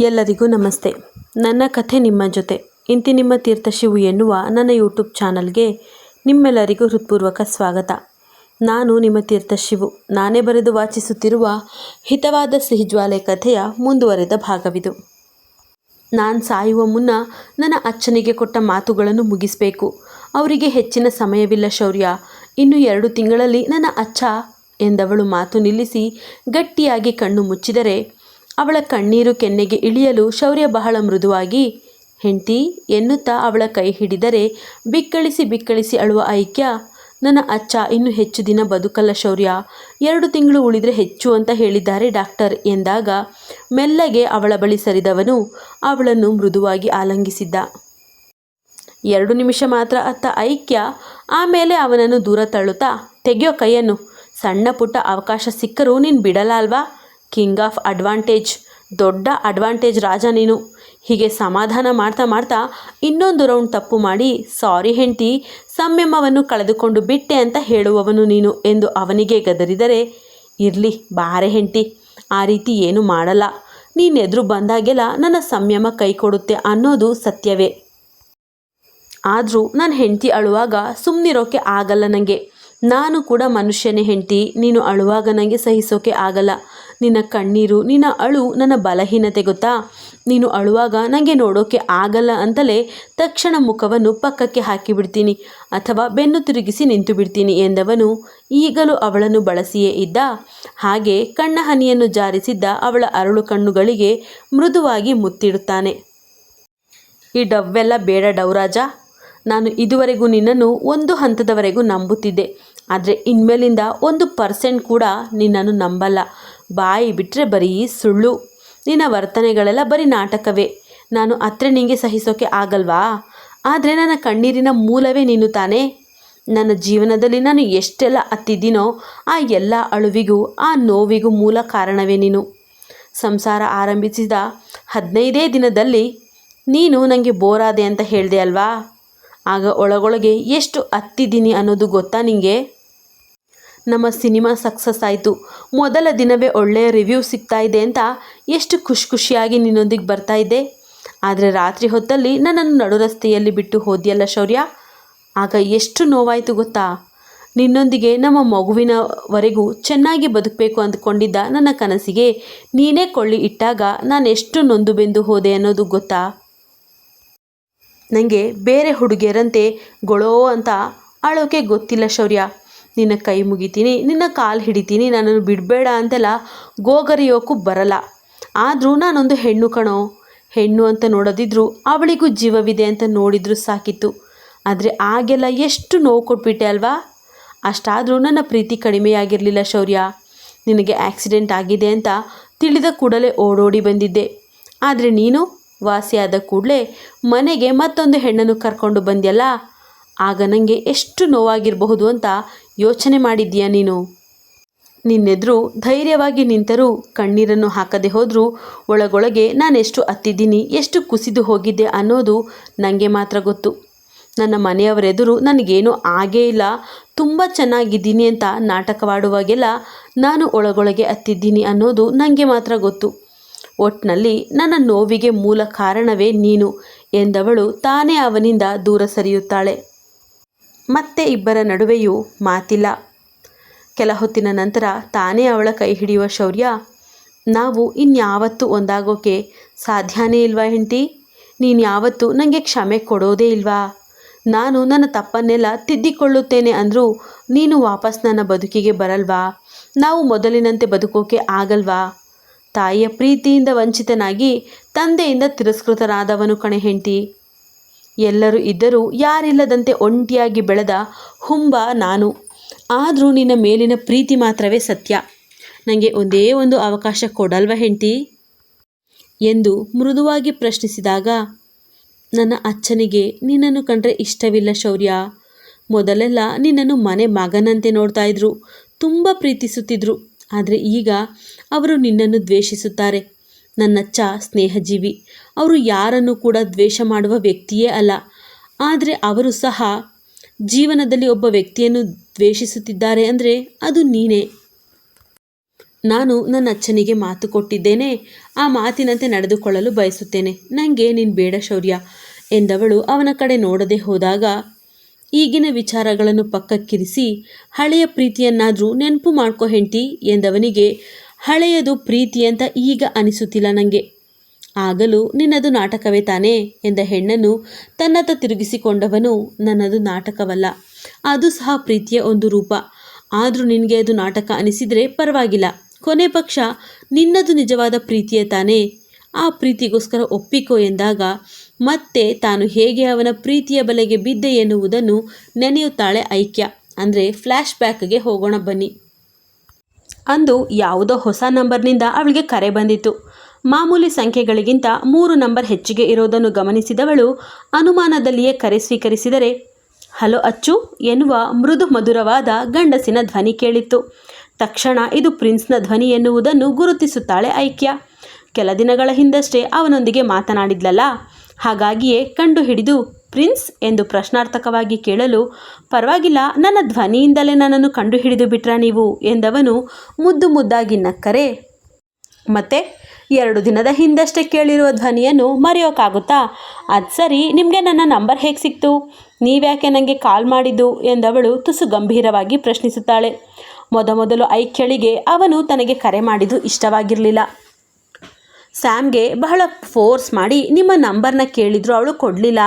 ಎಲ್ಲರಿಗೂ ನಮಸ್ತೆ. ನನ್ನ ಕಥೆ ನಿಮ್ಮ ಜೊತೆ. ಇಂತಿ ನಿಮ್ಮ ತೀರ್ಥಶಿವು ಎನ್ನುವ ನನ್ನ ಯೂಟ್ಯೂಬ್ ಚಾನಲ್ಗೆ ನಿಮ್ಮೆಲ್ಲರಿಗೂ ಹೃತ್ಪೂರ್ವಕ ಸ್ವಾಗತ. ನಾನು ನಿಮ್ಮ ತೀರ್ಥಶಿವು ನಾನೇ ಬರೆದು ವಾಚಿಸುತ್ತಿರುವ ಹಿತವಾದ ಸಿಹಿಜ್ವಾಲೆ ಕಥೆಯ ಮುಂದುವರೆದ ಭಾಗವಿದು. ನಾನು ಸಾಯುವ ಮುನ್ನ ನನ್ನ ಅಚ್ಚನಿಗೆ ಕೊಟ್ಟ ಮಾತುಗಳನ್ನು ಮುಗಿಸಬೇಕು. ಅವರಿಗೆ ಹೆಚ್ಚಿನ ಸಮಯವಿಲ್ಲ ಶೌರ್ಯ. ಇನ್ನು ಎರಡು ತಿಂಗಳಲ್ಲಿ ನನ್ನ ಅಚ್ಚ ಎಂದವಳು ಮಾತು ನಿಲ್ಲಿಸಿ ಗಟ್ಟಿಯಾಗಿ ಕಣ್ಣು ಮುಚ್ಚಿದರೆ ಅವಳ ಕಣ್ಣೀರು ಕೆನ್ನೆಗೆ ಇಳಿಯಲು ಶೌರ್ಯ ಬಹಳ ಮೃದುವಾಗಿ, ಹೆಂಡತಿ, ಎನ್ನುತ್ತಾ ಅವಳ ಕೈ ಹಿಡಿದರೆ ಬಿಕ್ಕಳಿಸಿ ಬಿಕ್ಕಳಿಸಿ ಅಳುವ ಐಕ್ಯ. ನನ್ನ ಅಚ್ಚ ಇನ್ನು ಹೆಚ್ಚು ದಿನ ಬದುಕಲ್ಲ ಶೌರ್ಯ. ಎರಡು ತಿಂಗಳು ಉಳಿದರೆ ಹೆಚ್ಚು ಅಂತ ಹೇಳಿದ್ದಾರೆ ಡಾಕ್ಟರ್ ಎಂದಾಗ ಮೆಲ್ಲಗೆ ಅವಳ ಬಳಿ ಸರಿದವನು ಅವಳನ್ನು ಮೃದುವಾಗಿ ಆಲಂಗಿಸಿದ್ದ. ಎರಡು ನಿಮಿಷ ಮಾತ್ರ ಅತ್ತ ಐಕ್ಯ. ಆಮೇಲೆ ಅವನನ್ನು ದೂರ ತಳ್ಳುತ್ತಾ, ತೆಗೆಯೋ ಕೈಯನ್ನು. ಸಣ್ಣ ಪುಟ್ಟ ಅವಕಾಶ ಸಿಕ್ಕರೂ ನೀನು ಬಿಡಲ್ಲ ಅಲ್ವಾ? ಕಿಂಗ್ ಆಫ್ ಅಡ್ವಾಂಟೇಜ್ ದೊಡ್ಡ ಅಡ್ವಾಂಟೇಜ್ ರಾಜ ನೀನು. ಹೀಗೆ ಸಮಾಧಾನ ಮಾಡ್ತಾ ಮಾಡ್ತಾ ಇನ್ನೊಂದು ರೌಂಡ್ ತಪ್ಪು ಮಾಡಿ ಸಾರಿ ಹೆಂಡತಿ, ಸಂಯಮವನ್ನು ಕಳೆದುಕೊಂಡು ಬಿಟ್ಟೆ ಅಂತ ಹೇಳುವವನು ನೀನು ಎಂದು ಅವನಿಗೆ ಗದರಿದರೆ, ಇರಲಿ, ಬಾರೆ ಹೆಂಡತಿ, ಆ ರೀತಿ ಏನು ಮಾಡಲ್ಲ. ಎದುರು ಬಂದಾಗೆಲ್ಲ ನನ್ನ ಸಂಯಮ ಕೈ ಕೊಡುತ್ತೆ ಅನ್ನೋದು ಸತ್ಯವೇ. ಆದರೂ ನನ್ನ ಹೆಂಡತಿ ಅಳುವಾಗ ಸುಮ್ಮನಿರೋಕೆ ಆಗಲ್ಲ ನನಗೆ ನಾನು ಕೂಡ ಮನುಷ್ಯನೇ ಹೆಂಡತಿ, ನೀನು ಅಳುವಾಗ ನನಗೆ ಸಹಿಸೋಕೆ ಆಗಲ್ಲ. ನಿನ್ನ ಕಣ್ಣೀರು, ನಿನ್ನ ಅಳು ನನ್ನ ಬಲಹೀನತೆ ಗೊತ್ತಾ? ನೀನು ಅಳುವಾಗ ನನಗೆ ನೋಡೋಕೆ ಆಗಲ್ಲ ಅಂತಲೇ ತಕ್ಷಣ ಮುಖವನ್ನು ಪಕ್ಕಕ್ಕೆ ಹಾಕಿಬಿಡ್ತೀನಿ. ಅಥವಾ ಬೆನ್ನು ತಿರುಗಿಸಿ ನಿಂತು ಬಿಡ್ತೀನಿ ಎಂದವನು ಈಗಲೂ ಅವಳನ್ನು ಬಳಸಿಯೇ ಇದ್ದ. ಹಾಗೆ ಕಣ್ಣ ಹನಿಯನ್ನು ಜಾರಿಸಿದ್ದ ಅವಳ ಅರಳು ಕಣ್ಣುಗಳಿಗೆ ಮೃದುವಾಗಿ ಮುತ್ತಿಡುತ್ತಾನೆ. ಈ ಡವ್ವೆಲ್ಲ ಬೇಡ ಡೌರಾಜ. ನಾನು ಇದುವರೆಗೂ ನಿನ್ನನ್ನು ಒಂದು ಹಂತದವರೆಗೂ ನಂಬುತ್ತಿದ್ದೆ. ಆದರೆ ಇನ್ಮೇಲಿಂದ ಒಂದು ಪರ್ಸೆಂಟ್ ಕೂಡ ನಿನ್ನನ್ನು ನಂಬಲ್ಲ. ಬಾಯಿ ಬಿಟ್ಟರೆ ಬರೀ ಸುಳ್ಳು. ನಿನ್ನ ವರ್ತನೆಗಳೆಲ್ಲ ಬರೀ ನಾಟಕವೇ. ನಾನು ಅತ್ರೆ ನಿಂಗೆ ಸಹಿಸೋಕೆ ಆಗಲ್ವಾ? ಆದರೆ ನನ್ನ ಕಣ್ಣೀರಿನ ಮೂಲವೇ ನೀನು ತಾನೇ. ನನ್ನ ಜೀವನದಲ್ಲಿ ನಾನು ಎಷ್ಟೆಲ್ಲ ಅತ್ತಿದ್ದೀನೋ ಆ ಎಲ್ಲ ಅಳುವಿಗೂ, ಆ ನೋವಿಗೂ ಮೂಲ ಕಾರಣವೇ ನೀನು. ಸಂಸಾರ ಆರಂಭಿಸಿದ ಹದಿನೈದೇ ದಿನದಲ್ಲಿ ನೀನು ನನಗೆ ಬೋರಾದೆ ಅಂತ ಹೇಳಿದೆ ಅಲ್ವಾ? ಆಗ ಒಳಗೊಳಗೆ ಎಷ್ಟು ಅತ್ತಿದ್ದೀನಿ ಅನ್ನೋದು ಗೊತ್ತಾ ನಿಂಗೆ? ನಮ್ಮ ಸಿನಿಮಾ ಸಕ್ಸಸ್ ಆಯಿತು. ಮೊದಲ ದಿನವೇ ಒಳ್ಳೆಯ ರಿವ್ಯೂ ಸಿಗ್ತಾ ಇದೆ ಅಂತ ಎಷ್ಟು ಖುಷಿ ಖುಷಿಯಾಗಿ ನಿನ್ನೊಂದಿಗೆ ಬರ್ತಾ ಇದ್ದೆ ಆದರೆ ರಾತ್ರಿ ಹೊತ್ತಲ್ಲಿ ನನ್ನನ್ನು ನಡು ರಸ್ತೆಯಲ್ಲಿ ಬಿಟ್ಟು ಹೋದಿಯಲ್ಲ ಶೌರ್ಯ? ಆಗ ಎಷ್ಟು ನೋವಾಯಿತು ಗೊತ್ತಾ? ನಿನ್ನೊಂದಿಗೆ ನಮ್ಮ ಮಗುವಿನವರೆಗೂ ಚೆನ್ನಾಗಿ ಬದುಕಬೇಕು ಅಂದ್ಕೊಂಡಿದ್ದ ನನ್ನ ಕನಸಿಗೆ ನೀನೇ ಕೊಳ್ಳಿ ಇಟ್ಟಾಗ ನಾನು ಎಷ್ಟು ನೊಂದು ಬೆಂದು ಹೋದೆ ಅನ್ನೋದು ಗೊತ್ತಾ? ನನಗೆ ಬೇರೆ ಹುಡುಗಿಯರಂತೆ ಗೊಳೋ ಅಂತ ಅಳೋಕೆ ಗೊತ್ತಿಲ್ಲ ಶೌರ್ಯ. ನಿನ್ನ ಕೈ ಮುಗಿತೀನಿ, ನಿನ್ನ ಕಾಲು ಹಿಡಿತೀನಿ, ನನ್ನನ್ನು ಬಿಡಬೇಡ ಅಂತೆಲ್ಲ ಗೋಗರಿಯೋಕ್ಕೂ ಬರಲ್ಲ. ಆದರೂ ನಾನೊಂದು ಹೆಣ್ಣು ಕಣೋ. ಹೆಣ್ಣು ಅಂತ ನೋಡೋದಿದ್ರು ಅವಳಿಗೂ ಜೀವವಿದೆ ಅಂತ ನೋಡಿದ್ರು ಸಾಕಿತ್ತು. ಆದರೆ ಆಗೆಲ್ಲ ಎಷ್ಟು ನೋವು ಕೊಟ್ಬಿಟ್ಟೆ ಅಲ್ವಾ? ಅಷ್ಟಾದರೂ ನನ್ನ ಪ್ರೀತಿ ಕಡಿಮೆಯಾಗಿರಲಿಲ್ಲ ಶೌರ್ಯ. ನಿನಗೆ ಆಕ್ಸಿಡೆಂಟ್ ಆಗಿದೆ ಅಂತ ತಿಳಿದ ಕೂಡಲೇ ಓಡೋಡಿ ಬಂದಿದ್ದೆ. ಆದರೆ ನೀನು ವಾಸಿಯಾದ ಕೂಡಲೇ ಮನೆಗೆ ಮತ್ತೊಂದು ಹೆಣ್ಣನ್ನು ಕರ್ಕೊಂಡು ಬಂದ್ಯಲ್ಲ? ಆಗ ನನಗೆ ಎಷ್ಟು ನೋವಾಗಿರಬಹುದು ಅಂತ ಯೋಚನೆ ಮಾಡಿದ್ದೀಯಾ ನೀನು? ನಿನ್ನೆದುರು ಧೈರ್ಯವಾಗಿ ನಿಂತರೂ ಕಣ್ಣೀರನ್ನು ಹಾಕದೆ ಹೋದರೂ ಒಳಗೊಳಗೆ ನಾನೆಷ್ಟು ಅತ್ತಿದ್ದೀನಿ, ಎಷ್ಟು ಕುಸಿದು ಹೋಗಿದ್ದೆ ಅನ್ನೋದು ನನಗೆ ಮಾತ್ರ ಗೊತ್ತು. ನನ್ನ ಮನೆಯವರೆದುರು ನನಗೇನು ಆಗೇ ಇಲ್ಲ, ತುಂಬ ಚೆನ್ನಾಗಿದ್ದೀನಿ ಅಂತ ನಾಟಕವಾಡುವಾಗೆಲ್ಲ ನಾನು ಒಳಗೊಳಗೆ ಅತ್ತಿದ್ದೀನಿ ಅನ್ನೋದು ನನಗೆ ಮಾತ್ರ ಗೊತ್ತು. ಒಟ್ನಲ್ಲಿ ನನ್ನ ನೋವಿಗೆ ಮೂಲ ಕಾರಣವೇ ನೀನು ಎಂದವಳು ತಾನೇ ಅವನಿಂದ ದೂರ ಸರಿಯುತ್ತಾಳೆ. ಮತ್ತೆ ಇಬ್ಬರ ನಡುವೆಯೂ ಮಾತಿಲ್ಲ. ಕೆಲ ಹೊತ್ತಿನ ನಂತರ ತಾನೇ ಅವಳ ಕೈ ಹಿಡಿಯುವ ಶೌರ್ಯ, ನಾವು ಇನ್ಯಾವತ್ತೂ ಒಂದಾಗೋಕೆ ಸಾಧ್ಯನೇ ಇಲ್ವಾ ಹೆಂಡತಿ? ನೀನು ಯಾವತ್ತೂ ನನಗೆ ಕ್ಷಮೆ ಕೊಡೋದೇ ಇಲ್ವಾ? ನಾನು ನನ್ನ ತಪ್ಪನ್ನೆಲ್ಲ ತಿದ್ದಿಕೊಳ್ಳುತ್ತೇನೆ ಅಂದರೂ ನೀನು ವಾಪಸ್ ನನ್ನ ಬದುಕಿಗೆ ಬರಲ್ವಾ? ನಾವು ಮೊದಲಿನಂತೆ ಬದುಕೋಕೆ ಆಗಲ್ವಾ? ತಾಯಿಯ ಪ್ರೀತಿಯಿಂದ ವಂಚಿತನಾಗಿ ತಂದೆಯಿಂದ ತಿರಸ್ಕೃತರಾದವನು ಕಣೆ ಹೆಂಡತಿ. ಎಲ್ಲರೂ ಇದ್ದರೂ ಯಾರಿಲ್ಲದಂತೆ ಒಂಟಿಯಾಗಿ ಬೆಳೆದ ಹುಂಬ ನಾನು. ಆದರೂ ನಿನ್ನ ಮೇಲಿನ ಪ್ರೀತಿ ಮಾತ್ರವೇ ಸತ್ಯ. ನನಗೆ ಒಂದೇ ಒಂದು ಅವಕಾಶ ಕೊಡಲ್ವ ಹೆಂಡತಿ? ಎಂದು ಮೃದುವಾಗಿ ಪ್ರಶ್ನಿಸಿದಾಗ, ನನ್ನ ಅಚ್ಚನಿಗೆ ನಿನ್ನನ್ನು ಕಂಡ್ರೆ ಇಷ್ಟವಿಲ್ಲ ಶೌರ್ಯ. ಮೊದಲೆಲ್ಲ ನಿನ್ನನ್ನು ಮನೆ ಮಗನಂತೆ ನೋಡ್ತಾ ಇದ್ರು, ತುಂಬ ಪ್ರೀತಿಸುತ್ತಿದ್ರು. ಆದರೆ ಈಗ ಅವರು ನಿನ್ನನ್ನು ದ್ವೇಷಿಸುತ್ತಾರೆ. ನನ್ನಚ್ಚ ಸ್ನೇಹಜೀವಿ. ಅವರು ಯಾರನ್ನು ಕೂಡ ದ್ವೇಷ ಮಾಡುವ ವ್ಯಕ್ತಿಯೇ ಅಲ್ಲ. ಆದರೆ ಅವರು ಸಹ ಜೀವನದಲ್ಲಿ ಒಬ್ಬ ವ್ಯಕ್ತಿಯನ್ನು ದ್ವೇಷಿಸುತ್ತಿದ್ದಾರೆ ಅಂದರೆ ಅದು ನೀನೇ. ನಾನು ನನ್ನ ಅಚ್ಚನಿಗೆ ಮಾತು ಕೊಟ್ಟಿದ್ದೇನೆ. ಆ ಮಾತಿನಂತೆ ನಡೆದುಕೊಳ್ಳಲು ಬಯಸುತ್ತೇನೆ. ನನಗೆ ನೀನು ಬೇಡ ಶೌರ್ಯ ಎಂದವಳು ಅವನ ಕಡೆ ನೋಡದೆ ಹೋದಾಗ ಈಗಿನ ವಿಚಾರಗಳನ್ನು ಪಕ್ಕಕ್ಕಿರಿಸಿ ಹಳೆಯ ಪ್ರೀತಿಯನ್ನಾದರೂ ನೆನಪು ಮಾಡ್ಕೋ ಹೆಂಡ್ತಿ ಎಂದವನಿಗೆ ಹಳೆಯದು ಪ್ರೀತಿ ಅಂತ ಈಗ ಅನಿಸುತ್ತಿಲ್ಲ ನನಗೆ ಆಗಲೂ ನಿನ್ನದು ನಾಟಕವೇ ತಾನೇ ಎಂದ ಹೆಣ್ಣನ್ನು ತನ್ನತ್ತ ತಿರುಗಿಸಿಕೊಂಡವನು ನನ್ನದು ನಾಟಕವಲ್ಲ. ಅದು ಸಹ ಪ್ರೀತಿಯ ಒಂದು ರೂಪ. ಆದರೂ ನಿನಗೆ ಅದು ನಾಟಕ ಅನಿಸಿದರೆ ಪರವಾಗಿಲ್ಲ. ಕೊನೆ ಪಕ್ಷ ನಿನ್ನದು ನಿಜವಾದ ಪ್ರೀತಿಯೇ ತಾನೇ. ಆ ಪ್ರೀತಿಗೋಸ್ಕರ ಒಪ್ಪಿಕೋ ಎಂದಾಗ ಮತ್ತೆ ತಾನು ಹೇಗೆ ಅವನ ಪ್ರೀತಿಯ ಬಲೆಗೆ ಬಿದ್ದೆ ಎನ್ನುವುದನ್ನು ನೆನೆಯುತ್ತಾಳೆ ಐಕ್ಯ. ಅಂದರೆ ಫ್ಲ್ಯಾಶ್ ಬ್ಯಾಕ್ಗೆ ಹೋಗೋಣ ಬನ್ನಿ. ಅಂದು ಯಾವುದೋ ಹೊಸ ನಂಬರ್ನಿಂದ ಅವಳಿಗೆ ಕರೆ ಬಂದಿತ್ತು. ಮಾಮೂಲಿ ಸಂಖ್ಯೆಗಳಿಗಿಂತ ಮೂರು ನಂಬರ್ ಹೆಚ್ಚಿಗೆ ಇರೋದನ್ನು ಗಮನಿಸಿದವಳು ಅನುಮಾನದಲ್ಲಿಯೇ ಕರೆ ಸ್ವೀಕರಿಸಿದರೆ, ಹಲೋ ಅಚ್ಚು ಎನ್ನುವ ಮೃದು ಮಧುರವಾದ ಗಂಡಸಿನ ಧ್ವನಿ ಕೇಳಿತ್ತು. ತಕ್ಷಣ ಇದು ಪ್ರಿನ್ಸ್ನ ಧ್ವನಿ ಎನ್ನುವುದನ್ನು ಗುರುತಿಸುತ್ತಾಳೆ ಐಕ್ಯ. ಕೆಲ ದಿನಗಳ ಹಿಂದಷ್ಟೇ ಅವನೊಂದಿಗೆ ಮಾತನಾಡಿದ್ಲಲ್ಲ, ಹಾಗಾಗಿಯೇ ಕಂಡು ಹಿಡಿದು ಪ್ರಿನ್ಸ್ ಎಂದು ಪ್ರಶ್ನಾರ್ಥಕವಾಗಿ ಕೇಳಲು, ಪರವಾಗಿಲ್ಲ, ನನ್ನ ಧ್ವನಿಯಿಂದಲೇ ನನ್ನನ್ನು ಕಂಡು ಹಿಡಿದು ಬಿಟ್ರ ನೀವು ಎಂದವನು ಮುದ್ದು ಮುದ್ದಾಗಿ ನಕ್ಕರೆ. ಮತ್ತೆ, ಎರಡು ದಿನದ ಹಿಂದಷ್ಟೇ ಕೇಳಿರುವ ಧ್ವನಿಯನ್ನು ಮರೆಯೋಕ್ಕಾಗುತ್ತಾ ಅದು ಸರಿ, ನಿಮಗೆ ನನ್ನ ನಂಬರ್ ಹೇಗೆ ಸಿಕ್ತು? ನೀವ್ಯಾಕೆ ನನಗೆ ಕಾಲ್ ಮಾಡಿದ್ದು ಎಂದವಳು ತುಸು ಗಂಭೀರವಾಗಿ ಪ್ರಶ್ನಿಸುತ್ತಾಳೆ. ಮೊದಮೊದಲು ಐಕ್ಯಳಿಗೆ ಅವನು ತನಗೆ ಕರೆ ಮಾಡಿದ್ದು ಇಷ್ಟವಾಗಿರಲಿಲ್ಲ. ಸ್ಯಾಮ್ಗೆ ಬಹಳ ಫೋರ್ಸ್ ಮಾಡಿ ನಿಮ್ಮ ನಂಬರ್ನ ಕೇಳಿದ್ರು ಅವಳು ಕೊಡಲಿಲ್ಲ.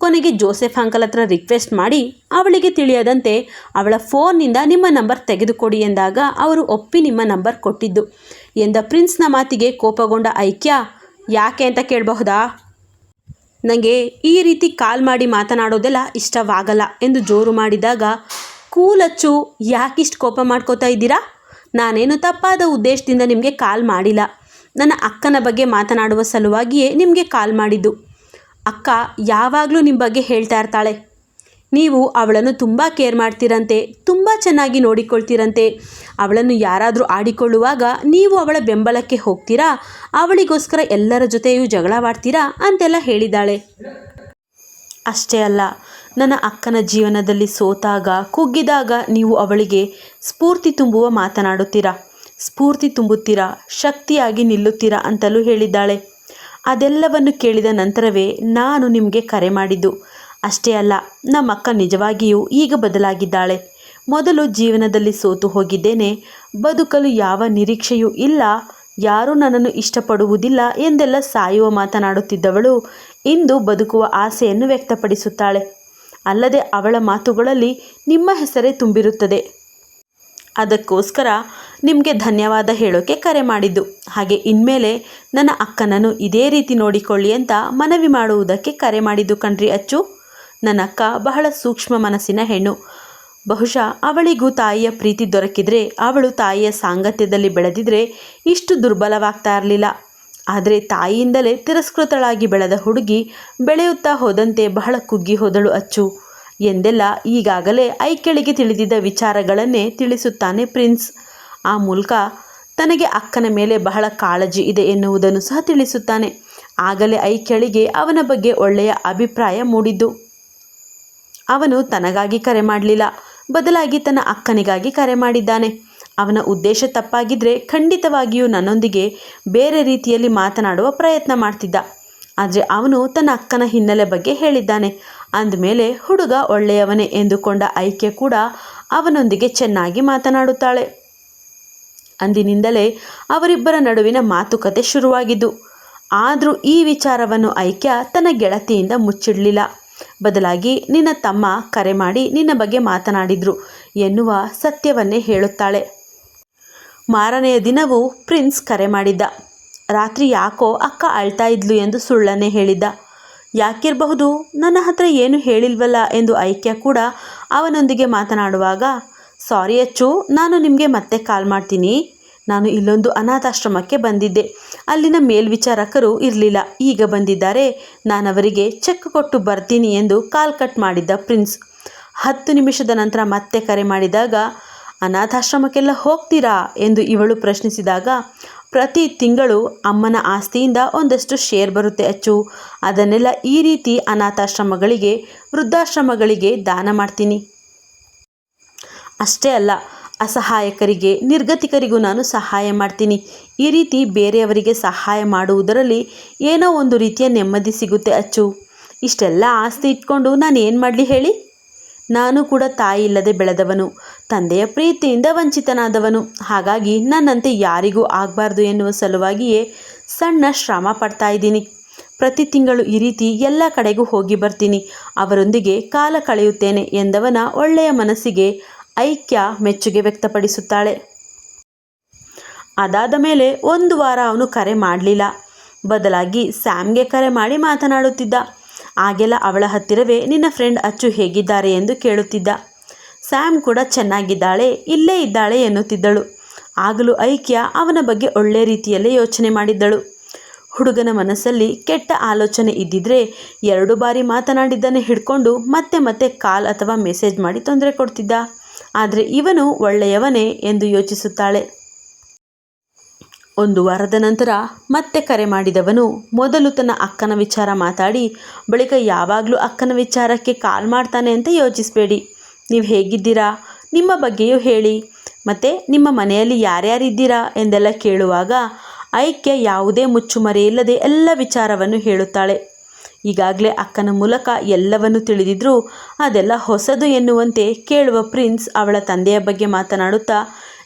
ಕೊನೆಗೆ ಜೋಸೆಫ್ ಅಂಕಲ್ ಹತ್ರ ರಿಕ್ವೆಸ್ಟ್ ಮಾಡಿ ಅವಳಿಗೆ ತಿಳಿಯದಂತೆ ಅವಳ ಫೋನ್ನಿಂದ ನಿಮ್ಮ ನಂಬರ್ ತೆಗೆದುಕೊಡಿ ಎಂದಾಗ ಅವರು ಒಪ್ಪಿ ನಿಮ್ಮ ನಂಬರ್ ಕೊಟ್ಟಿದ್ದು. ಎಂದ ಪ್ರಿನ್ಸ್ನ ಮಾತಿಗೆ ಕೋಪಗೊಂಡ ಐಕ್ಯ, ಯಾಕೆ ಅಂತ ಕೇಳಬಹುದಾ? ನನಗೆ ಈ ರೀತಿ ಕಾಲ್ ಮಾಡಿ ಮಾತನಾಡೋದೆಲ್ಲ ಇಷ್ಟವಾಗಲ್ಲ ಎಂದು ಜೋರು ಮಾಡಿದಾಗ, ಕೂಲಚ್ಚು, ಯಾಕಿಷ್ಟು ಕೋಪ ಮಾಡ್ಕೋತಾ ಇದ್ದೀರಾ? ನಾನೇನು ತಪ್ಪಾದ ಉದ್ದೇಶದಿಂದ ನಿಮಗೆ ಕಾಲ್ ಮಾಡಿಲ್ಲ. ನನ್ನ ಅಕ್ಕನ ಬಗ್ಗೆ ಮಾತನಾಡುವ ಸಲುವಾಗಿಯೇ ನಿಮಗೆ ಕಾಲ್ ಮಾಡಿದ್ದು. ಅಕ್ಕ ಯಾವಾಗಲೂ ನಿಮ್ಮ ಬಗ್ಗೆ ಹೇಳ್ತಾ ಇರ್ತಾಳೆ. ನೀವು ಅವಳನ್ನು ತುಂಬ ಕೇರ್ ಮಾಡ್ತೀರಂತೆ, ತುಂಬ ಚೆನ್ನಾಗಿ ನೋಡಿಕೊಳ್ತೀರಂತೆ. ಅವಳನ್ನು ಯಾರಾದರೂ ಆಡಿಕೊಳ್ಳುವಾಗ ನೀವು ಅವಳ ಬೆಂಬಲಕ್ಕೆ ಹೋಗ್ತೀರಾ? ಅವಳಿಗೋಸ್ಕರ ಎಲ್ಲರ ಜೊತೆಯೂ ಜಗಳವಾಡ್ತೀರಾ ಅಂತೆಲ್ಲ ಹೇಳಿದ್ದಾಳೆ. ಅಷ್ಟೇ ಅಲ್ಲ, ನನ್ನ ಅಕ್ಕನ ಜೀವನದಲ್ಲಿ ಸೋತಾಗ, ಕುಗ್ಗಿದಾಗ ನೀವು ಅವಳಿಗೆ ಸ್ಫೂರ್ತಿ ತುಂಬುವ ಮಾತನಾಡುತ್ತೀರಾ? ಸ್ಫೂರ್ತಿ ತುಂಬುತ್ತೀರಾ? ಶಕ್ತಿಯಾಗಿ ನಿಲ್ಲುತ್ತೀರಾ? ಅಂತಲೂ ಹೇಳಿದ್ದಾಳೆ. ಅದೆಲ್ಲವನ್ನು ಕೇಳಿದ ನಂತರವೇ ನಾನು ನಿಮಗೆ ಕರೆ ಮಾಡಿದ್ದು. ಅಷ್ಟೇ ಅಲ್ಲ ನಮ್ಮ ಅಕ್ಕ ನಿಜವಾಗಿಯೂ ಈಗ ಬದಲಾಗಿದ್ದಾಳೆ. ಮೊದಲು ಜೀವನದಲ್ಲಿ ಸೋತು ಹೋಗಿದ್ದೇನೆ. ಬದುಕಲು ಯಾವ ನಿರೀಕ್ಷೆಯೂ ಇಲ್ಲ. ಯಾರೂ ನನ್ನನ್ನು ಇಷ್ಟಪಡುವುದಿಲ್ಲ ಎಂದೆಲ್ಲ ಸಾಯುವ ಮಾತನಾಡುತ್ತಿದ್ದವಳು ಇಂದು ಬದುಕುವ ಆಸೆಯನ್ನು ವ್ಯಕ್ತಪಡಿಸುತ್ತಾಳೆ. ಅಲ್ಲದೆ ಅವಳ ಮಾತುಗಳಲ್ಲಿ ನಿಮ್ಮ ಹೆಸರೇ ತುಂಬಿರುತ್ತದೆ. ಅದಕ್ಕೋಸ್ಕರ ನಿಮಗೆ ಧನ್ಯವಾದ ಹೇಳೋಕೆ ಕರೆ ಮಾಡಿದ್ದು. ಹಾಗೆ ಇನ್ಮೇಲೆ ನನ್ನ ಅಕ್ಕನನ್ನು ಇದೇ ರೀತಿ ನೋಡಿಕೊಳ್ಳಿ ಅಂತ ಮನವಿ ಮಾಡುವುದಕ್ಕೆ ಕರೆ ಮಾಡಿದ್ದು ಕಣ್ರಿ ಅಚ್ಚು. ನನ್ನ ಅಕ್ಕ ಬಹಳ ಸೂಕ್ಷ್ಮ ಮನಸ್ಸಿನ ಹೆಣ್ಣು. ಬಹುಶಃ ಅವಳಿಗೂ ತಾಯಿಯ ಪ್ರೀತಿ ದೊರಕಿದರೆ, ಅವಳು ತಾಯಿಯ ಸಾಂಗತ್ಯದಲ್ಲಿ ಬೆಳೆದಿದ್ರೆ ಇಷ್ಟು ದುರ್ಬಲವಾಗ್ತಾ ಇರಲಿಲ್ಲ. ಆದರೆ ತಾಯಿಯಿಂದಲೇ ತಿರಸ್ಕೃತಳಾಗಿ ಬೆಳೆದ ಹುಡುಗಿ ಬೆಳೆಯುತ್ತಾ ಹೋದಂತೆ ಬಹಳ ಕುಗ್ಗಿ ಹೋದಳು ಅಚ್ಚು. ಎಂದೆಲ್ಲ ಈಗಾಗಲೇ ಐಕ್ಯಳಿಗೆ ತಿಳಿದಿದ್ದ ವಿಚಾರಗಳನ್ನೇ ತಿಳಿಸುತ್ತಾನೆ ಪ್ರಿನ್ಸ್. ಆ ಮೂಲಕ ತನಗೆ ಅಕ್ಕನ ಮೇಲೆ ಬಹಳ ಕಾಳಜಿ ಇದೆ ಎನ್ನುವುದನ್ನು ಸಹ ತಿಳಿಸುತ್ತಾನೆ. ಆಗಲೇ ಐಕ್ಯಳಿಗೆ ಅವನ ಬಗ್ಗೆ ಒಳ್ಳೆಯ ಅಭಿಪ್ರಾಯ ಮೂಡಿದ್ದು. ಅವನು ತನಗಾಗಿ ಕರೆ ಮಾಡಲಿಲ್ಲ. ಬದಲಾಗಿ ತನ್ನ ಅಕ್ಕನಿಗಾಗಿ ಕರೆ ಮಾಡಿದ್ದಾನೆ. ಅವನ ಉದ್ದೇಶ ತಪ್ಪಾಗಿದ್ದರೆ ಖಂಡಿತವಾಗಿಯೂ ನನ್ನೊಂದಿಗೆ ಬೇರೆ ರೀತಿಯಲ್ಲಿ ಮಾತನಾಡುವ ಪ್ರಯತ್ನ ಮಾಡ್ತಿದ್ದ. ಆದರೆ ಅವನು ತನ್ನ ಅಕ್ಕನ ಹಿನ್ನೆಲೆ ಬಗ್ಗೆ ಹೇಳಿದ್ದಾನೆ. ಅಂದಮೇಲೆ ಹುಡುಗ ಒಳ್ಳೆಯವನೇ ಎಂದುಕೊಂಡ ಐಕ್ಯ ಕೂಡ ಅವನೊಂದಿಗೆ ಚೆನ್ನಾಗಿ ಮಾತನಾಡುತ್ತಾಳೆ. ಅಂದಿನಿಂದಲೇ ಅವರಿಬ್ಬರ ನಡುವಿನ ಮಾತುಕತೆ ಶುರುವಾಗಿದ್ದು, ಆದರೂ ಈ ವಿಚಾರವನ್ನು ಐಕ್ಯ ತನ್ನ ಗೆಳತಿಯಿಂದ ಮುಚ್ಚಿಡಲಿಲ್ಲ. ಬದಲಾಗಿ, ನಿನ್ನ ತಮ್ಮ ಕರೆ ಮಾಡಿ ನಿನ್ನ ಬಗ್ಗೆ ಮಾತನಾಡಿದ್ರು ಎನ್ನುವ ಸತ್ಯವನ್ನೇ ಹೇಳುತ್ತಾಳೆ. ಮಾರನೆಯ ದಿನವೂ ಪ್ರಿನ್ಸ್ ಕರೆ ಮಾಡಿದ್ದ. ರಾತ್ರಿ ಯಾಕೋ ಅಕ್ಕ ಅಳ್ತಾ ಇದ್ಲು ಎಂದು ಸುಳ್ಳನ್ನೇ ಹೇಳಿದ್ದ. ಯಾಕಿರಬಹುದು, ನನ್ನ ಹತ್ರ ಏನು ಹೇಳಿಲ್ವಲ್ಲ ಎಂದು ಐಕ್ಯ ಕೂಡ ಅವನೊಂದಿಗೆ ಮಾತನಾಡುವಾಗ ಸಾರಿ ಅಚ್ಚು, ನಾನು ನಿಮಗೆ ಮತ್ತೆ ಕಾಲ್ ಮಾಡ್ತೀನಿ. ನಾನು ಇಲ್ಲೊಂದು ಅನಾಥಾಶ್ರಮಕ್ಕೆ ಬಂದಿದ್ದೆ. ಅಲ್ಲಿನ ಮೇಲ್ವಿಚಾರಕರು ಇರಲಿಲ್ಲ. ಈಗ ಬಂದಿದ್ದಾರೆ. ನಾನು ಅವರಿಗೆ ಚೆಕ್ ಕೊಟ್ಟು ಬರ್ತೀನಿ ಎಂದು ಕಾಲ್ ಕಟ್ ಮಾಡಿದ್ದ ಪ್ರಿನ್ಸ್. ಹತ್ತು ನಿಮಿಷದ ನಂತರ ಮತ್ತೆ ಕರೆ ಮಾಡಿದಾಗ, ಅನಾಥಾಶ್ರಮಕ್ಕೆಲ್ಲ ಹೋಗ್ತೀರಾ? ಎಂದು ಇವಳು ಪ್ರಶ್ನಿಸಿದಾಗ, ಪ್ರತಿ ತಿಂಗಳು ಅಮ್ಮನ ಆಸ್ತಿಯಿಂದ ಒಂದಷ್ಟು ಶೇರ್ ಬರುತ್ತೆ ಅಚ್ಚು. ಅದನ್ನೆಲ್ಲ ಈ ರೀತಿ ಅನಾಥಾಶ್ರಮಗಳಿಗೆ, ವೃದ್ಧಾಶ್ರಮಗಳಿಗೆ ದಾನ ಮಾಡ್ತೀನಿ. ಅಷ್ಟೇ ಅಲ್ಲ, ಅಸಹಾಯಕರಿಗೆ, ನಿರ್ಗತಿಕರಿಗೂ ನಾನು ಸಹಾಯ ಮಾಡ್ತೀನಿ. ಈ ರೀತಿ ಬೇರೆಯವರಿಗೆ ಸಹಾಯ ಮಾಡುವುದರಲ್ಲಿ ಏನೋ ಒಂದು ರೀತಿಯ ನೆಮ್ಮದಿ ಸಿಗುತ್ತೆ ಅಚ್ಚು. ಇಷ್ಟೆಲ್ಲ ಆಸ್ತಿ ಇಟ್ಕೊಂಡು ನಾನು ಏನು ಮಾಡಲಿ ಹೇಳಿ? ನಾನು ಕೂಡ ತಾಯಿ ಇಲ್ಲದೆ ಬೆಳೆದವನು, ತಂದೆಯ ಪ್ರೀತಿಯಿಂದ ವಂಚಿತನಾದವನು. ಹಾಗಾಗಿ ನನ್ನಂತೆ ಯಾರಿಗೂ ಆಗಬಾರ್ದು ಎನ್ನುವ ಸಲುವಾಗಿಯೇ ಸಣ್ಣ ಶ್ರಮ ಪಡ್ತಾ ಇದ್ದೀನಿ. ಪ್ರತಿ ತಿಂಗಳು ಈ ರೀತಿ ಎಲ್ಲ ಕಡೆಗೂ ಹೋಗಿ ಬರ್ತೀನಿ. ಅವರೊಂದಿಗೆ ಕಾಲ ಕಳೆಯುತ್ತೇನೆ ಎಂದವನ ಒಳ್ಳೆಯ ಮನಸ್ಸಿಗೆ ಐಕ್ಯ ಮೆಚ್ಚುಗೆ ವ್ಯಕ್ತಪಡಿಸುತ್ತಾಳೆ. ಅದಾದ ಮೇಲೆ ಒಂದು ವಾರ ಅವನು ಕರೆ ಮಾಡಲಿಲ್ಲ. ಬದಲಾಗಿ ಸ್ಯಾಮ್ಗೆ ಕರೆ ಮಾಡಿ ಮಾತನಾಡುತ್ತಿದ್ದ. ಆಗೆಲ್ಲ ಅವಳ ಹತ್ತಿರವೇ ನಿನ್ನ ಫ್ರೆಂಡ್ ಅಚ್ಚು ಹೇಗಿದ್ದಾರೆ ಎಂದು ಕೇಳುತ್ತಿದ್ದ. ಸ್ಯಾಮ್ ಕೂಡ ಚೆನ್ನಾಗಿದ್ದಾಳೆ, ಇಲ್ಲೇ ಇದ್ದಾಳೆ ಎನ್ನುತ್ತಿದ್ದಳು. ಆಗಲೂ ಐಕ್ಯ ಅವನ ಬಗ್ಗೆ ಒಳ್ಳೆ ರೀತಿಯಲ್ಲೇ ಯೋಚನೆ ಮಾಡಿದ್ದಳು. ಹುಡುಗನ ಮನಸ್ಸಲ್ಲಿ ಕೆಟ್ಟ ಆಲೋಚನೆ ಇದ್ದಿದ್ರೆ ಎರಡು ಬಾರಿ ಮಾತನಾಡಿದ್ದನ್ನು ಹಿಡ್ಕೊಂಡು ಮತ್ತೆ ಮತ್ತೆ ಕಾಲ್ ಅಥವಾ ಮೆಸೇಜ್ ಮಾಡಿ ತೊಂದರೆ ಕೊಡ್ತಿದ್ದ. ಆದರೆ ಇವನು ಒಳ್ಳೆಯವನೇ ಎಂದು ಯೋಚಿಸುತ್ತಾಳೆ. ಒಂದು ವಾರದ ನಂತರ ಮತ್ತೆ ಕರೆ ಮಾಡಿದವನು ಮೊದಲು ತನ್ನ ಅಕ್ಕನ ವಿಚಾರ ಮಾತಾಡಿ, ಬಳಿಕ ಯಾವಾಗಲೂ ಅಕ್ಕನ ವಿಚಾರಕ್ಕೆ ಕಾಲ್ ಮಾಡ್ತಾನೆ ಅಂತ ಯೋಚಿಸಬೇಡಿ. ನೀವು ಹೇಗಿದ್ದೀರಾ? ನಿಮ್ಮ ಬಗ್ಗೆಯೂ ಹೇಳಿ. ಮತ್ತು ನಿಮ್ಮ ಮನೆಯಲ್ಲಿ ಯಾರ್ಯಾರಿದ್ದೀರಾ ಎಂದೆಲ್ಲ ಕೇಳುವಾಗ ಐಕ್ಯ ಯಾವುದೇ ಮುಚ್ಚುಮರೆಯಿಲ್ಲದೆ ಎಲ್ಲ ವಿಚಾರವನ್ನು ಹೇಳುತ್ತಾಳೆ. ಈಗಾಗಲೇ ಅಕ್ಕನ ಮೂಲಕ ಎಲ್ಲವನ್ನು ತಿಳಿದಿದ್ರು ಅದೆಲ್ಲ ಹೊಸದು ಎನ್ನುವಂತೆ ಕೇಳುವ ಪ್ರಿನ್ಸ್ ಅವಳ ತಂದೆಯ ಬಗ್ಗೆ ಮಾತನಾಡುತ್ತಾ,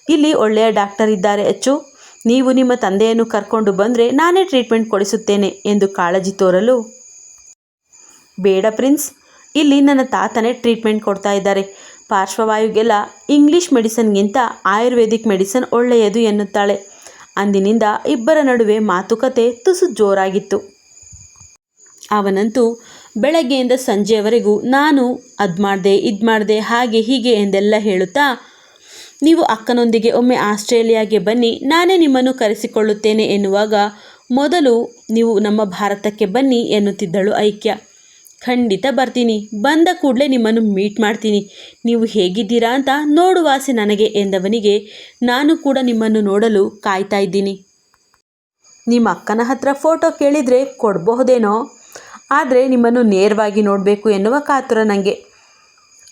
ಇಲ್ಲಿ ಒಳ್ಳೆಯ ಡಾಕ್ಟರ್ ಇದ್ದಾರೆ ಅಚ್ಚು. ನೀವು ನಿಮ್ಮ ತಂದೆಯನ್ನು ಕರ್ಕೊಂಡು ಬಂದರೆ ನಾನೇ ಟ್ರೀಟ್ಮೆಂಟ್ ಕೊಡಿಸುತ್ತೇನೆ ಎಂದು ಕಾಳಜಿ ತೋರಲು. ಬೇಡ ಪ್ರಿನ್ಸ್. ಇಲ್ಲಿ ನನ್ನ ತಾತನೇ ಟ್ರೀಟ್ಮೆಂಟ್ ಕೊಡ್ತಾ ಇದ್ದಾರೆ. ಪಾರ್ಶ್ವವಾಯುಗೆಲ್ಲ ಇಂಗ್ಲಿಷ್ ಮೆಡಿಸನ್ಗಿಂತ ಆಯುರ್ವೇದಿಕ್ ಮೆಡಿಸನ್ ಒಳ್ಳೆಯದು ಎನ್ನುತ್ತಾಳೆ. ಅಂದಿನಿಂದ ಇಬ್ಬರ ನಡುವೆ ಮಾತುಕತೆ ತುಸು ಜೋರಾಗಿತ್ತು. ಅವನಂತೂ, ಬೆಳಗ್ಗೆಯಿಂದ ಸಂಜೆಯವರೆಗೂ ನಾನು ಅದು ಮಾಡಿದೆ, ಇದು ಮಾಡಿದೆ, ಹಾಗೆ ಹೀಗೆ ಎಂದೆಲ್ಲ ಹೇಳುತ್ತಾ, ನೀವು ಅಕ್ಕನೊಂದಿಗೆ ಒಮ್ಮೆ ಆಸ್ಟ್ರೇಲಿಯಾಗೆ ಬನ್ನಿ, ನಾನೇ ನಿಮ್ಮನ್ನು ಕರೆಸಿಕೊಳ್ಳುತ್ತೇನೆ ಎನ್ನುವಾಗ, ಮೊದಲು ನೀವು ನಮ್ಮ ಭಾರತಕ್ಕೆ ಬನ್ನಿ ಎನ್ನುತ್ತಿದ್ದಳು ಐಕ್ಯ. ಖಂಡಿತ ಬರ್ತೀನಿ, ಬಂದ ಕೂಡಲೇ ನಿಮ್ಮನ್ನು ಮೀಟ್ ಮಾಡ್ತೀನಿ. ನೀವು ಹೇಗಿದ್ದೀರಾ ಅಂತ ನೋಡುವಾಸೆ ನನಗೆ ಎಂದವನಿಗೆ, ನಾನು ಕೂಡ ನಿಮ್ಮನ್ನು ನೋಡಲು ಕಾಯ್ತಾ ಇದ್ದೀನಿ. ನಿಮ್ಮ ಅಕ್ಕನ ಹತ್ರ ಫೋಟೋ ಕೇಳಿದರೆ ಕೊಡಬಹುದೇನೋ? ಆದರೆ ನಿಮ್ಮನ್ನು ನೇರವಾಗಿ ನೋಡಬೇಕು ಎನ್ನುವ ಕಾತುರ ನನಗೆ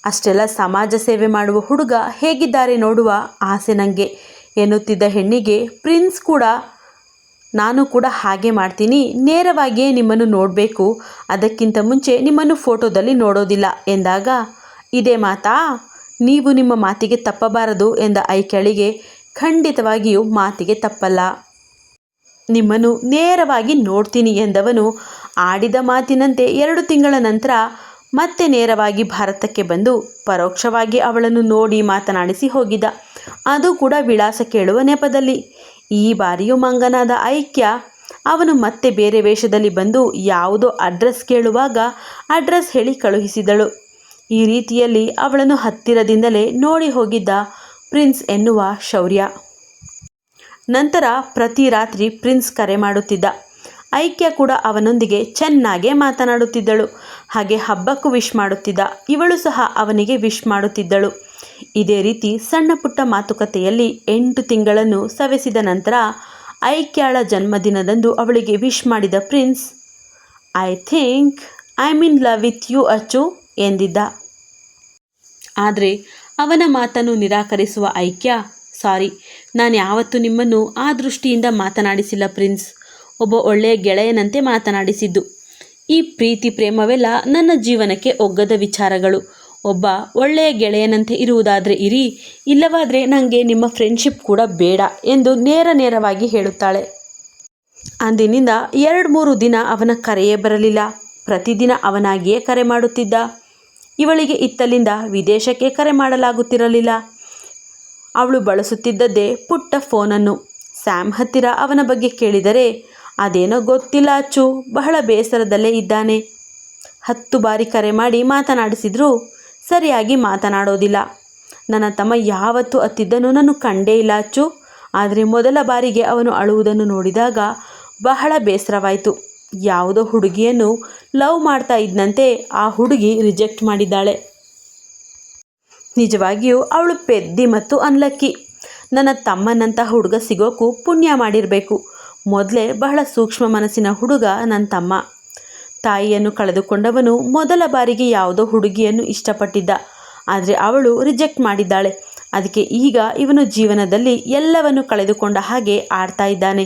ಅಷ್ಟೆಲ್ಲ ಸಮಾಜ ಸೇವೆ ಮಾಡುವ ಹುಡುಗ ಹೇಗಿದ್ದಾರೆ ನೋಡುವ ಆಸೆ ನನಗೆ ಎನ್ನುತ್ತಿದ್ದ ಹೆಣ್ಣಿಗೆ, ಪ್ರಿನ್ಸ್ ಕೂಡ, ನಾನು ಕೂಡ ಹಾಗೆ ಮಾಡ್ತೀನಿ, ನೇರವಾಗಿಯೇ ನಿಮ್ಮನ್ನು ನೋಡಬೇಕು. ಅದಕ್ಕಿಂತ ಮುಂಚೆ ನಿಮ್ಮನ್ನು ಫೋಟೋದಲ್ಲಿ ನೋಡೋದಿಲ್ಲ ಎಂದಾಗ, ಇದೇ ಮಾತಾ? ನೀವು ನಿಮ್ಮ ಮಾತಿಗೆ ತಪ್ಪಬಾರದು ಎಂದ ಐಕ್ಯಳಿಗೆ ಖಂಡಿತವಾಗಿಯೂ ಮಾತಿಗೆ ತಪ್ಪಲ್ಲ. ನಿಮ್ಮನ್ನು ನೇರವಾಗಿ ನೋಡ್ತೀನಿ ಎಂದವನು ಆಡಿದ ಮಾತಿನಂತೆ ಎರಡು ತಿಂಗಳ ನಂತರ ಮತ್ತೆ ನೇರವಾಗಿ ಭಾರತಕ್ಕೆ ಬಂದು ಪರೋಕ್ಷವಾಗಿ ಅವಳನ್ನು ನೋಡಿ ಮಾತನಾಡಿಸಿ ಹೋಗಿದ್ದ. ಅದು ಕೂಡ ವಿಳಾಸ ಕೇಳುವ ನೆಪದಲ್ಲಿ. ಈ ಬಾರಿಯೂ ಮಂಗನಾದ ಐಕ್ಯ ಅವನು ಮತ್ತೆ ಬೇರೆ ವೇಷದಲ್ಲಿ ಬಂದು ಯಾವುದೋ ಅಡ್ರೆಸ್ ಕೇಳುವಾಗ ಅಡ್ರೆಸ್ ಹೇಳಿ ಕಳುಹಿಸಿದಳು. ಈ ರೀತಿಯಲ್ಲಿ ಅವಳನ್ನು ಹತ್ತಿರದಿಂದಲೇ ನೋಡಿ ಹೋಗಿದ್ದ ಪ್ರಿನ್ಸ್ ಎನ್ನುವ ಶೌರ್ಯ. ನಂತರ ಪ್ರತಿ ರಾತ್ರಿ ಪ್ರಿನ್ಸ್ ಕರೆ ಮಾಡುತ್ತಿದ್ದ. ಐಕ್ಯ ಕೂಡ ಅವನೊಂದಿಗೆ ಚೆನ್ನಾಗೇ ಮಾತನಾಡುತ್ತಿದ್ದಳು. ಹಾಗೆ ಹಬ್ಬಕ್ಕೂ ವಿಶ್ ಮಾಡುತ್ತಿದ್ದ ಇವಳು ಸಹ ಅವನಿಗೆ ವಿಶ್ ಮಾಡುತ್ತಿದ್ದಳು. ಇದೇ ರೀತಿ ಸಣ್ಣ ಪುಟ್ಟ ಮಾತುಕತೆಯಲ್ಲಿ ಎಂಟು ತಿಂಗಳನ್ನು ಸವೆಸಿದ ನಂತರ ಐಕ್ಯಾಳ ಜನ್ಮದಿನದಂದು ಅವಳಿಗೆ ವಿಶ್ ಮಾಡಿದ prince I think I mean love with you Achu, ಎಂದಿದ್ದ. ಆದರೆ ಅವನ ಮಾತನ್ನು ನಿರಾಕರಿಸುವ ಐಕ್ಯ, ಸಾರಿ, ನಾನು ಯಾವತ್ತೂ ನಿಮ್ಮನ್ನು ಆ ದೃಷ್ಟಿಯಿಂದ ಮಾತನಾಡಿಸಿಲ್ಲ ಪ್ರಿನ್ಸ್. ಒಬ್ಬ ಒಳ್ಳೆಯ ಗೆಳೆಯನಂತೆ ಮಾತನಾಡಿಸಿದ್ದು. ಈ ಪ್ರೀತಿ ಪ್ರೇಮವೆಲ್ಲ ನನ್ನ ಜೀವನಕ್ಕೆ ಒಗ್ಗದ ವಿಚಾರಗಳು. ಒಬ್ಬ ಒಳ್ಳೆಯ ಗೆಳೆಯನಂತೆ ಇರುವುದಾದರೆ ಇರಿ, ಇಲ್ಲವಾದರೆ ನನಗೆ ನಿಮ್ಮ ಫ್ರೆಂಡ್ಶಿಪ್ ಕೂಡ ಬೇಡ ಎಂದು ನೇರ ನೇರವಾಗಿ ಹೇಳುತ್ತಾಳೆ. ಅಂದಿನಿಂದ ಎರಡು ಮೂರು ದಿನ ಅವನ ಕರೆಯೇ ಬರಲಿಲ್ಲ. ಪ್ರತಿದಿನ ಅವನಾಗಿಯೇ ಕರೆ ಮಾಡುತ್ತಿದ್ದ. ಇವಳಿಗೆ ಇತ್ತಲಿಂದ ವಿದೇಶಕ್ಕೆ ಕರೆ ಮಾಡಲಾಗುತ್ತಿರಲಿಲ್ಲ. ಅವಳು ಬಳಸುತ್ತಿದ್ದದ್ದೇ ಪುಟ್ಟ ಫೋನನ್ನು. ಸ್ಯಾಮ್ ಹತ್ತಿರ ಅವನ ಬಗ್ಗೆ ಕೇಳಿದರೆ ಅದೇನೋ ಗೊತ್ತಿಲ್ಲ ಅಚ್ಚು. ಬಹಳ ಬೇಸರದಲ್ಲೇ ಇದ್ದಾನೆ. ಹತ್ತು ಬಾರಿ ಕರೆ ಮಾಡಿ ಮಾತನಾಡಿಸಿದರೂ ಸರಿಯಾಗಿ ಮಾತನಾಡೋದಿಲ್ಲ. ನನ್ನ ತಮ್ಮ ಯಾವತ್ತೂ ಅತ್ತಿದ್ದನು ನಾನು ಕಂಡೇ ಇಲ್ಲ ಅಚ್ಚು. ಆದರೆ ಮೊದಲ ಬಾರಿಗೆ ಅವನು ಅಳುವುದನ್ನು ನೋಡಿದಾಗ ಬಹಳ ಬೇಸರವಾಯಿತು. ಯಾವುದೋ ಹುಡುಗಿಯನ್ನು ಲವ್ ಮಾಡ್ತಾ ಇದ್ದಂತೆ ಆ ಹುಡುಗಿ ರಿಜೆಕ್ಟ್ ಮಾಡಿದ್ದಾಳೆ. ನಿಜವಾಗಿಯೂ ಅವಳು ಪೆದ್ದಿ ಮತ್ತು ಅನ್ಲಕ್ಕಿ. ನನ್ನ ತಮ್ಮನಂಥ ಹುಡುಗ ಸಿಗೋಕು ಪುಣ್ಯ ಮಾಡಿರಬೇಕು. ಮೊದಲೇ ಬಹಳ ಸೂಕ್ಷ್ಮ ಮನಸ್ಸಿನ ಹುಡುಗ ನನ್ನ ತಮ್ಮ. ತಾಯಿಯನ್ನು ಕಳೆದುಕೊಂಡವನು ಮೊದಲ ಬಾರಿಗೆ ಯಾವುದೋ ಹುಡುಗಿಯನ್ನು ಇಷ್ಟಪಟ್ಟಿದ್ದ. ಆದರೆ ಅವಳು ರಿಜೆಕ್ಟ್ ಮಾಡಿದ್ದಾಳೆ. ಅದಕ್ಕೆ ಈಗ ಇವನು ಜೀವನದಲ್ಲಿ ಎಲ್ಲವನ್ನು ಕಳೆದುಕೊಂಡ ಹಾಗೆ ಆಡ್ತಾ ಇದ್ದಾನೆ.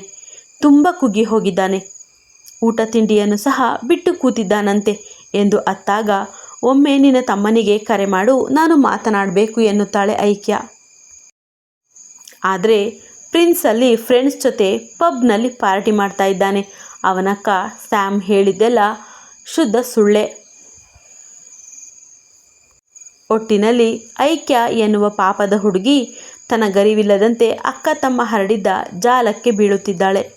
ತುಂಬ ಕುಗ್ಗಿ ಹೋಗಿದ್ದಾನೆ. ಊಟ ತಿಂಡಿಯನ್ನು ಸಹ ಬಿಟ್ಟು ಕೂತಿದ್ದಾನಂತೆ ಎಂದು ಅತ್ತಾಗ, ಒಮ್ಮೆ ನಿನ್ನ ತಮ್ಮನಿಗೆ ಕರೆ ಮಾಡು, ನಾನು ಮಾತನಾಡಬೇಕು ಎನ್ನುತ್ತಾಳೆ ಐಕ್ಯ. ಆದರೆ ಪ್ರಿನ್ಸ್ ಅಲ್ಲಿ ಫ್ರೆಂಡ್ಸ್ ಜೊತೆ ಪಬ್ನಲ್ಲಿ ಪಾರ್ಟಿ ಮಾಡ್ತಾ ಇದ್ದಾನೆ. ಅವನಕ್ಕ ಸ್ಯಾಮ್ ಹೇಳಿದ್ದೆಲ್ಲ ಶುದ್ಧ ಸುಳ್ಳೆ. ಒಟ್ಟಿನಲ್ಲಿ ಐಕ್ಯ ಎನ್ನುವ ಪಾಪದ ಹುಡುಗಿ ತನ್ನ ಗರಿವಿಲ್ಲದಂತೆ ಅಕ್ಕ ತಮ್ಮ ಹರಡಿದ್ದ ಜಾಲಕ್ಕೆ ಬೀಳುತ್ತಿದ್ದಾಳೆ.